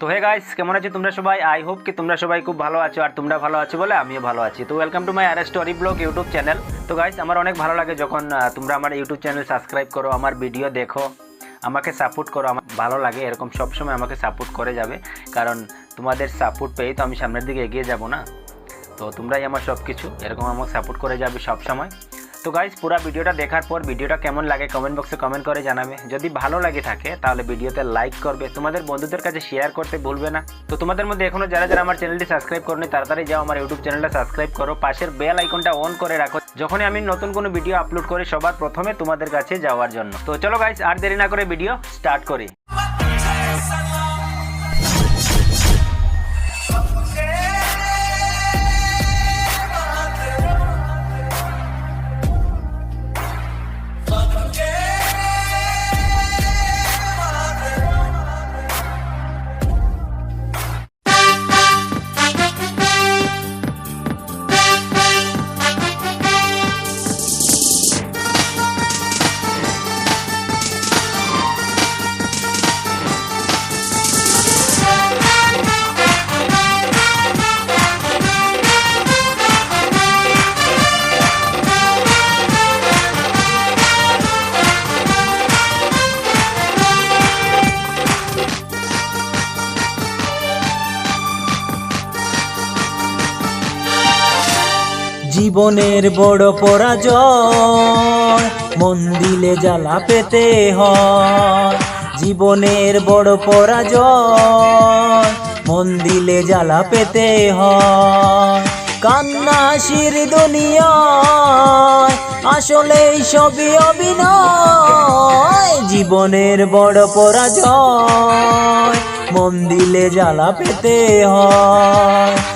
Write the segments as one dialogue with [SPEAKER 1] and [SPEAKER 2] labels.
[SPEAKER 1] তো hey guys কেমন আছো তোমরা সবাই? আই হোপ কি তোমরা সবাই খুব ভালো আছো আর তোমরা ভালো আছো বলে আমিও ভালো আছি। তো welcome to my our story blog YouTube channel তো গাইস আমার অনেক ভালো লাগে যখন তোমরা আমার ইউটিউব চ্যানেল সাবস্ক্রাইব করো, আমার ভিডিও দেখো, আমাকে সাপোর্ট করো, আমার ভালো লাগে, এরকম সবসময় আমাকে সাপোর্ট করে যাবে। কারণ তোমাদের সাপোর্ট পেয়েই তো আমি সামনের দিকে এগিয়ে যাব না। তো তোমরাই আমার সব কিছু এরকম আমাকে সাপোর্ট করে যাবে সব সময় তো গাইজ পুরো ভিডিওটা দেখার পর ভিডিওটা কেমন লাগে কমেন্ট বক্সে কমেন্ট করে জানাবে। যদি ভালো লাগে থাকে, তাহলে ভিডিওতে লাইক করবে। তোমাদের বন্ধুদের কাছে শেয়ার করতে ভুলবে না। তো তোমাদের মধ্যে এখনও যারা যারা আমার চ্যানেলটি সাবস্ক্রাইব করনি, তাড়াতাড়ি যাও আমার ইউটিউব চ্যানেলটা সাবস্ক্রাইব করো। পাশের বেল আইকনটা অন করে রাখো। যখনই আমি নতুন কোনো ভিডিও আপলোড করি, সবার প্রথমে তোমাদের কাছে যাওয়ার জন্য। তো চলো গাইজ আর দেরি না করে ভিডিও স্টার্ট করি।
[SPEAKER 2] জীবনের বড় পরাজয় মন দিলে জ্বালা পেতে হয়। জীবনের বড় পরাজয় মন দিলে জ্বালা পেতে হয়। কান্না হাসির দুনিয়ায়, আসলে সবই অভিনয়। জীবনের বড় পরাজয় মন দিলে জ্বালা পেতে হয়।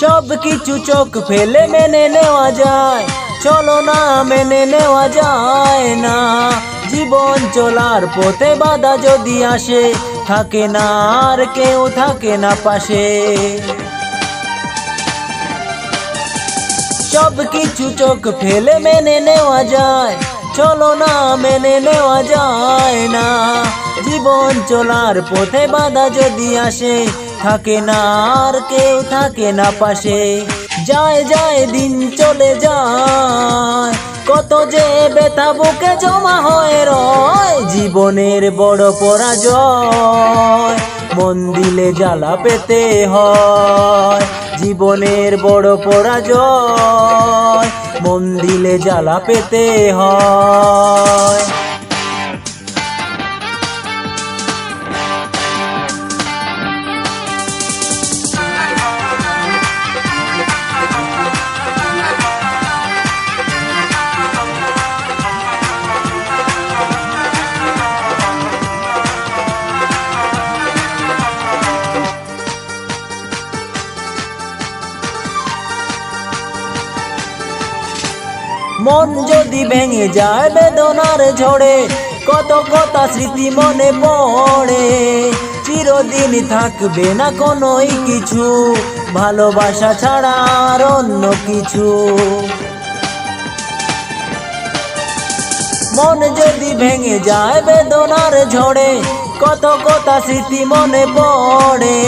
[SPEAKER 2] সব কিছু চোখ ফেলে মেনে নেওয়া যায়। চলো না, মেনে নেওয়া যায় না। জীবন চলার পথে বাধা যদি আসে, থাকে না আর কেউ থাকে না পাশে। সব কিছু চোখ ফেলে মেনে নেওয়া যায়। চলো না, মেনে নেওয়া যায় না। জীবন চলার পথে বাধা যদি আসে থাকে না, আর কেউ থাকে না পাশে। যায় যায়, দিন চলে যায়। কত যে ব্যথা বুকে জমা হয়ে রয়, জীবনের বড় পরাজয়। মন দিলে জ্বালা পেতে হয়, জীবনের বড় পরাজয়। মন দিলে জ্বালা পেতে হয়। মন যদি ভেঙে যায় বেদনার ঝড়ে, কত কথা স্মৃতি মনে পড়ে। চিরদিন থাকবে না কোনোই কিছু, ভালোবাসা ছাড়া আর অন্য কিছু। মন যদি ভেঙে যায় বেদনার ঝড়ে, কত কথা স্মৃতি মনে পড়ে।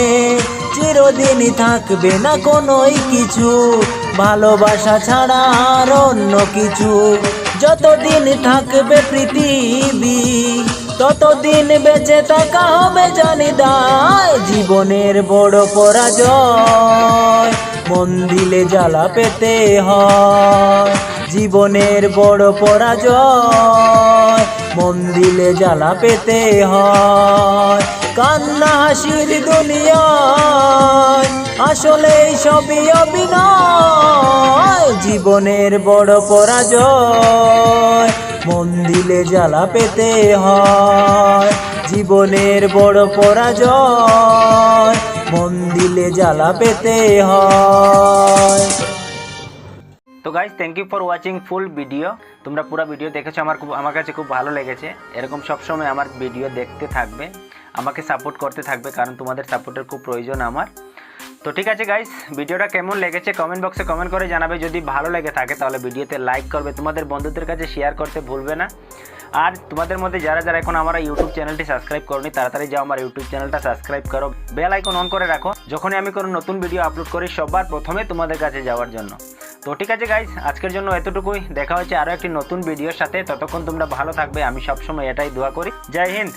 [SPEAKER 2] চিরদিন থাকবে না কোনোই কিছু। ভালোবাসা ছাড়া আর অন্য কিছু। যতদিন থাকবে পৃথিবী, ততদিন বেঁচে থাকা হবে জানি দায়। জীবনের বড় পরাজয় মন দিলে জ্বালা পেতে হয়। জীবনের বড় পরাজয় মন দিলে জ্বালা পেতে হয়। কান্না হাসির দুনিয়ায়। আসলে সবই অভিনয়। জীবনের বড় পরাজয়। মন দিলে জ্বালা পেতে হয়। জীবনের বড় পরাজয়। মন দিলে জ্বালা পেতে হয়।
[SPEAKER 1] তো guys thank you for watching full video তোমরা পুরো ভিডিও দেখেছ, আমার খুব আমার কাছে খুব ভালো লেগেছে। এরকম সবসময় আমার ভিডিও দেখতে থাকবে। আমাকে সাপোর্ট করতে থাকবে, কারণ তোমাদের সাপোর্টের খুব প্রয়োজন আমার। তো ঠিক আছে গাইস ভিডিওটা কেমন লেগেছে কমেন্ট বক্সে কমেন্ট করে জানাবে। যদি ভালো লেগে থাকে তাহলে ভিডিওতে লাইক করবে, তোমাদের বন্ধুদের কাছে শেয়ার করতে ভুলবে না। আর তোমাদের মধ্যে যারা যারা এখন আমার ইউটিউব চ্যানেলটি সাবস্ক্রাইব করনি, তাড়াতাড়ি যাও আমার ইউটিউব চ্যানেলটা সাবস্ক্রাইব করো। বেল আইকন অন করে রাখো, যখনই আমি কোনো নতুন ভিডিও আপলোড করি, সবার প্রথমে তোমাদের কাছে যাওয়ার জন্য। তো ঠিক আছে গাইস আজকের জন্য এতটুকুই। দেখা হচ্ছে আরও একটি নতুন ভিডিওর সাথে। ততক্ষণ তোমরা ভালো থাকবে, আমি সবসময় এটাই দোয়া করি। জয় হিন্দ!